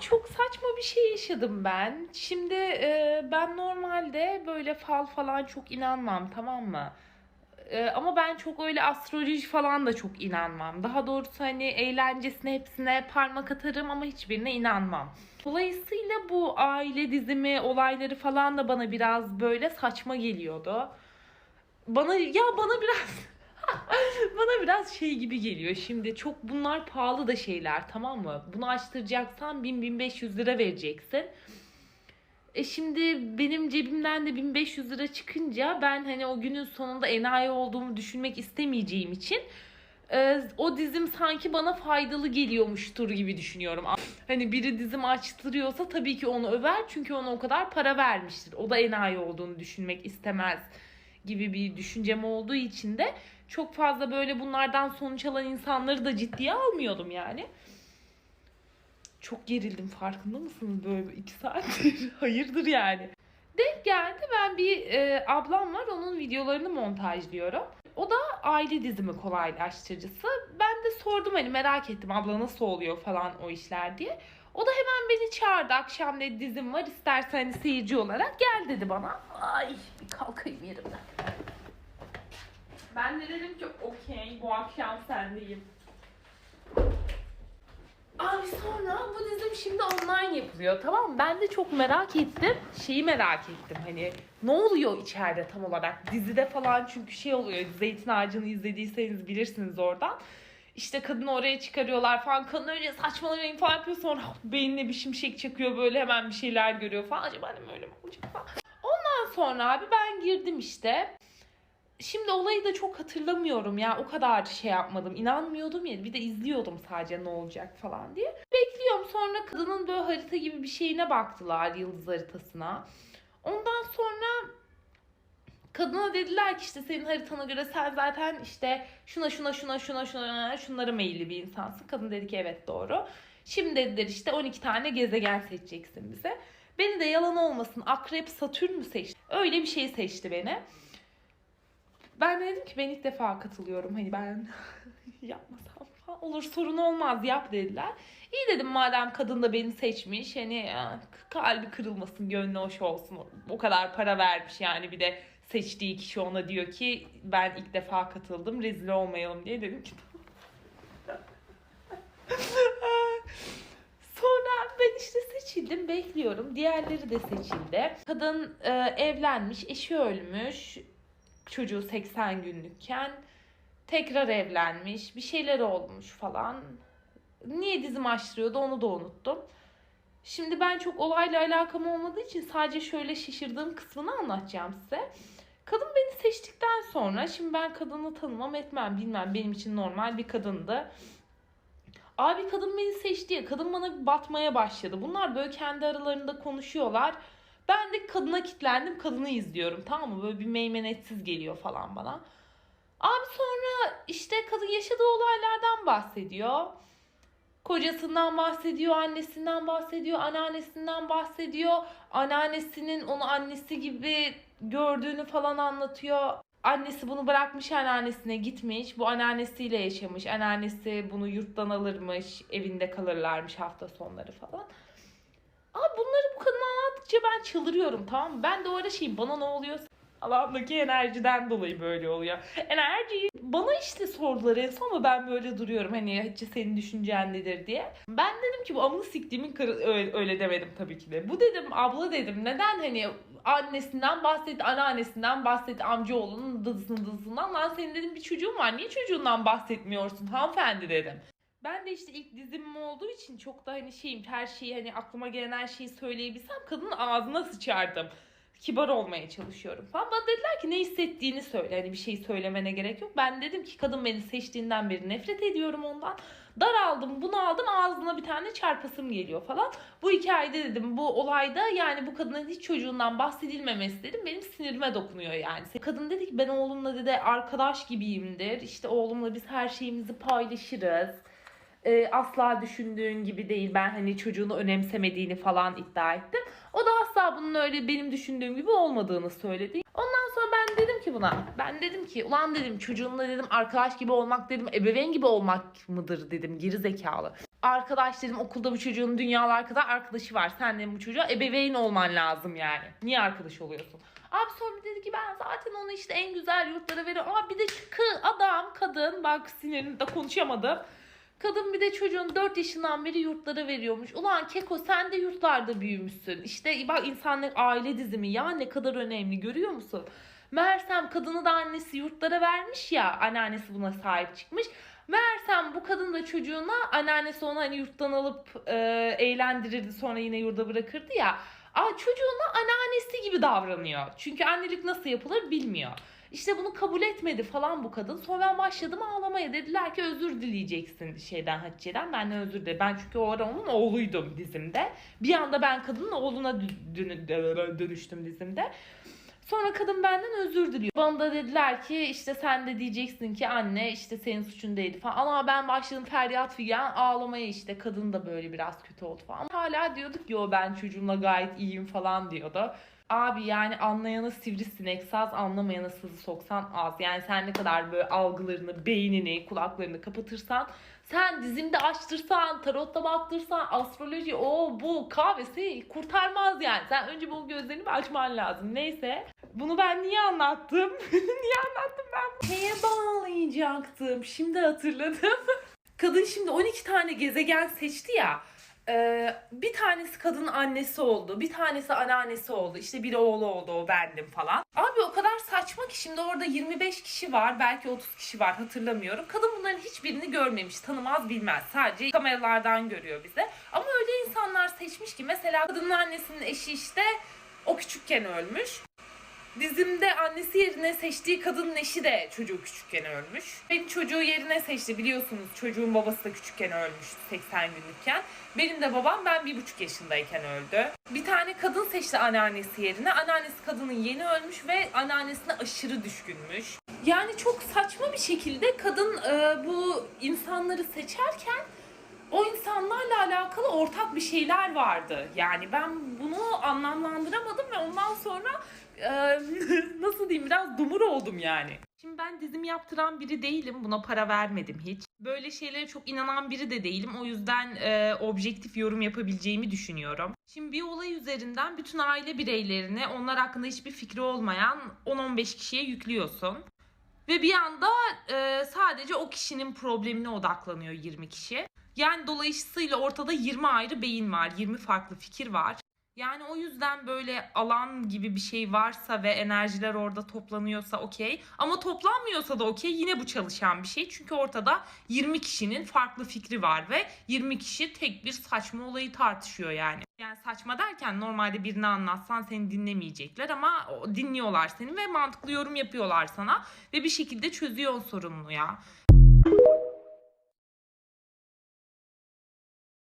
Çok saçma bir şey yaşadım ben. Şimdi e, ben normalde böyle fal falan çok inanmam tamam mı? E, ama ben çok öyle astroloji falan da çok inanmam. Daha doğrusu hani eğlencesine hepsine parmak atarım ama hiçbirine inanmam. Dolayısıyla bu aile dizimi olayları falan da bana biraz böyle saçma geliyordu. Bana ya bana biraz bana biraz şey gibi geliyor. Şimdi çok bunlar pahalı da şeyler tamam mı? Bunu açtıracaksan 1000-1500 lira vereceksin. E şimdi benim cebimden de 1500 lira çıkınca ben hani o günün sonunda enayi olduğumu düşünmek istemeyeceğim için e, o dizim sanki bana faydalı geliyormuştur gibi düşünüyorum. Hani biri dizim açtırıyorsa tabii ki onu över çünkü ona o kadar para vermiştir. O da enayi olduğunu düşünmek istemez gibi bir düşüncem olduğu için de çok fazla böyle bunlardan sonuç alan insanları da ciddiye almıyordum yani. Çok gerildim farkında mısınız böyle iki saattir? Hayırdır yani. Denk geldi ben bir e, ablam var onun videolarını montajlıyorum. O da aile dizimi kolaylaştırıcısı. Ben de sordum hani merak ettim abla nasıl oluyor falan o işler diye. O da hemen beni çağırdı. Akşam dedi dizim var istersen hani seyirci olarak gel dedi bana. Ay bir kalkayım yerimden. Ben de dedim ki okey bu akşam sendeyim. Abi sonra bu dizim şimdi online yapılıyor tamam mı? Ben de çok merak ettim. Şeyi merak ettim hani ne oluyor içeride tam olarak? Dizide falan çünkü şey oluyor. Zeytin Ağacı'nı izlediyseniz bilirsiniz oradan. İşte kadını oraya çıkarıyorlar falan. Kadın öyle saçmalamayın falan yapıyor. Sonra beynine bir şimşek çakıyor böyle hemen bir şeyler görüyor falan. Acaba annem öyle mi olacak falan. Ondan sonra abi ben girdim işte. Şimdi olayı da çok hatırlamıyorum ya. O kadar şey yapmadım. inanmıyordum ya. Bir de izliyordum sadece ne olacak falan diye. Bekliyorum sonra kadının böyle harita gibi bir şeyine baktılar. Yıldız haritasına. Ondan sonra kadına dediler ki işte senin haritana göre sen zaten işte şuna şuna şuna şuna şuna şunlara meyilli bir insansın. Kadın dedi ki evet doğru. Şimdi dediler işte 12 tane gezegen seçeceksin bize. Beni de yalan olmasın akrep satürn mü seçti? Öyle bir şey seçti beni. Ben de dedim ki ben ilk defa katılıyorum. Hani ben yapmasam falan olur sorun olmaz yap dediler. İyi dedim madem kadın da beni seçmiş. Hani kalbi kırılmasın gönlü hoş olsun. O kadar para vermiş yani bir de seçtiği kişi ona diyor ki ben ilk defa katıldım rezil olmayalım diye dedim ki Sonra ben işte seçildim bekliyorum. Diğerleri de seçildi. Kadın e, evlenmiş, eşi ölmüş. Çocuğu 80 günlükken tekrar evlenmiş. Bir şeyler olmuş falan. Niye dizim açtırıyordu onu da unuttum. Şimdi ben çok olayla alakam olmadığı için sadece şöyle şaşırdığım kısmını anlatacağım size. Kadın beni seçtikten sonra şimdi ben kadını tanımam etmem bilmem benim için normal bir kadındı. Abi kadın beni seçti ya kadın bana batmaya başladı. Bunlar böyle kendi aralarında konuşuyorlar. Ben de kadına kitlendim kadını izliyorum tamam mı? Böyle bir meymenetsiz geliyor falan bana. Abi sonra işte kadın yaşadığı olaylardan bahsediyor. Kocasından bahsediyor, annesinden bahsediyor, anneannesinden bahsediyor. Anneannesinin onu annesi gibi gördüğünü falan anlatıyor. Annesi bunu bırakmış anneannesine gitmiş. Bu anneannesiyle yaşamış. Anneannesi bunu yurttan alırmış. Evinde kalırlarmış hafta sonları falan. Abi bunları bu kadın anlattıkça ben çıldırıyorum tamam mı? Ben de o ara şey bana ne oluyor? Allah'ımdaki enerjiden dolayı böyle oluyor. Enerjiyi bana işte sordular en son ama ben böyle duruyorum hani Hatice senin düşüncen nedir diye. Ben dedim ki bu amını siktiğimin karı öyle, öyle demedim tabii ki de. Bu dedim abla dedim neden hani annesinden bahsetti, anneannesinden bahsetti, amcaoğlunun dızısının dızısından. Lan senin dedim bir çocuğun var niye çocuğundan bahsetmiyorsun hanımefendi dedim. Ben de işte ilk dizimim olduğu için çok da hani şeyim her şeyi hani aklıma gelen her şeyi söyleyebilsem kadının ağzına sıçardım. Kibar olmaya çalışıyorum falan. Bana dediler ki ne hissettiğini söyle. Hani bir şey söylemene gerek yok. Ben dedim ki kadın beni seçtiğinden beri nefret ediyorum ondan. Daraldım, bunu aldım ağzına bir tane çarpasım geliyor falan. Bu hikayede dedim bu olayda yani bu kadının hiç çocuğundan bahsedilmemesi dedim benim sinirime dokunuyor yani. Kadın dedi ki ben oğlumla dedi arkadaş gibiyimdir. İşte oğlumla biz her şeyimizi paylaşırız e, asla düşündüğün gibi değil. Ben hani çocuğunu önemsemediğini falan iddia ettim. O da asla bunun öyle benim düşündüğüm gibi olmadığını söyledi. Ondan sonra ben dedim ki buna. Ben dedim ki ulan dedim çocuğunla dedim arkadaş gibi olmak dedim ebeveyn gibi olmak mıdır dedim geri zekalı. Arkadaş dedim okulda bu çocuğun dünyalar kadar arkadaşı var. Sen de bu çocuğa ebeveyn olman lazım yani. Niye arkadaş oluyorsun? Abi sonra dedi ki ben zaten onu işte en güzel yurtlara veriyorum. Ama bir de kı adam, kadın bak sinirimde konuşamadım. Kadın bir de çocuğun 4 yaşından beri yurtlara veriyormuş. Ulan Keko sen de yurtlarda büyümüşsün. İşte bak insanlık aile dizimi ya ne kadar önemli görüyor musun? Meğersem kadını da annesi yurtlara vermiş ya. Anneannesi buna sahip çıkmış. Meğersem bu kadın da çocuğuna anneannesi onu hani yurttan alıp e, eğlendirirdi sonra yine yurda bırakırdı ya. Aa, çocuğuna anneannesi gibi davranıyor. Çünkü annelik nasıl yapılır bilmiyor. İşte bunu kabul etmedi falan bu kadın. Sonra ben başladım ağlamaya. Dediler ki özür dileyeceksin şeyden Hatice'den. Benden özür dile. Ben çünkü o ara onun oğluydum dizimde. Bir anda ben kadının oğluna dö- dönü- dönüştüm dizimde. Sonra kadın benden özür diliyor. Bana da dediler ki işte sen de diyeceksin ki anne işte senin suçun değildi falan. Ama ben başladım feryat figan ağlamaya işte. Kadın da böyle biraz kötü oldu falan. Hala diyorduk yo ben çocuğumla gayet iyiyim falan diyordu. Abi yani anlayana sivrisinek saz anlamayana sızı soksan az. Yani sen ne kadar böyle algılarını, beynini, kulaklarını kapatırsan sen dizimde açtırsan, tarotta baktırsan, astroloji, o bu kahvesi kurtarmaz yani. Sen önce bu gözlerini açman lazım. Neyse. Bunu ben niye anlattım? niye anlattım ben? Neye bağlayacaktım? Şimdi hatırladım. Kadın şimdi 12 tane gezegen seçti ya. Ee, bir tanesi kadının annesi oldu. Bir tanesi anneannesi oldu. İşte biri oğlu oldu o bendim falan. Abi o kadar saçma ki şimdi orada 25 kişi var. Belki 30 kişi var hatırlamıyorum. Kadın bunların hiçbirini görmemiş. Tanımaz bilmez. Sadece kameralardan görüyor bize. Ama öyle insanlar seçmiş ki mesela kadının annesinin eşi işte o küçükken ölmüş. Dizimde annesi yerine seçtiği kadının eşi de çocuğu küçükken ölmüş. Benim çocuğu yerine seçti biliyorsunuz çocuğun babası da küçükken ölmüştü 80 günlükken. Benim de babam ben bir buçuk yaşındayken öldü. Bir tane kadın seçti anneannesi yerine. Anneannesi kadının yeni ölmüş ve anneannesine aşırı düşkünmüş. Yani çok saçma bir şekilde kadın e, bu insanları seçerken o insanlarla alakalı ortak bir şeyler vardı. Yani ben bunu anlamlandıramadım ve ondan sonra e, nasıl diyeyim biraz dumur oldum yani. Şimdi ben dizim yaptıran biri değilim. Buna para vermedim hiç. Böyle şeylere çok inanan biri de değilim. O yüzden e, objektif yorum yapabileceğimi düşünüyorum. Şimdi bir olay üzerinden bütün aile bireylerini onlar hakkında hiçbir fikri olmayan 10-15 kişiye yüklüyorsun. Ve bir anda e, sadece o kişinin problemine odaklanıyor 20 kişi. Yani dolayısıyla ortada 20 ayrı beyin var, 20 farklı fikir var. Yani o yüzden böyle alan gibi bir şey varsa ve enerjiler orada toplanıyorsa okey. Ama toplanmıyorsa da okey yine bu çalışan bir şey. Çünkü ortada 20 kişinin farklı fikri var ve 20 kişi tek bir saçma olayı tartışıyor yani. Yani saçma derken normalde birini anlatsan seni dinlemeyecekler ama dinliyorlar seni ve mantıklı yorum yapıyorlar sana ve bir şekilde çözüyor o sorununu ya.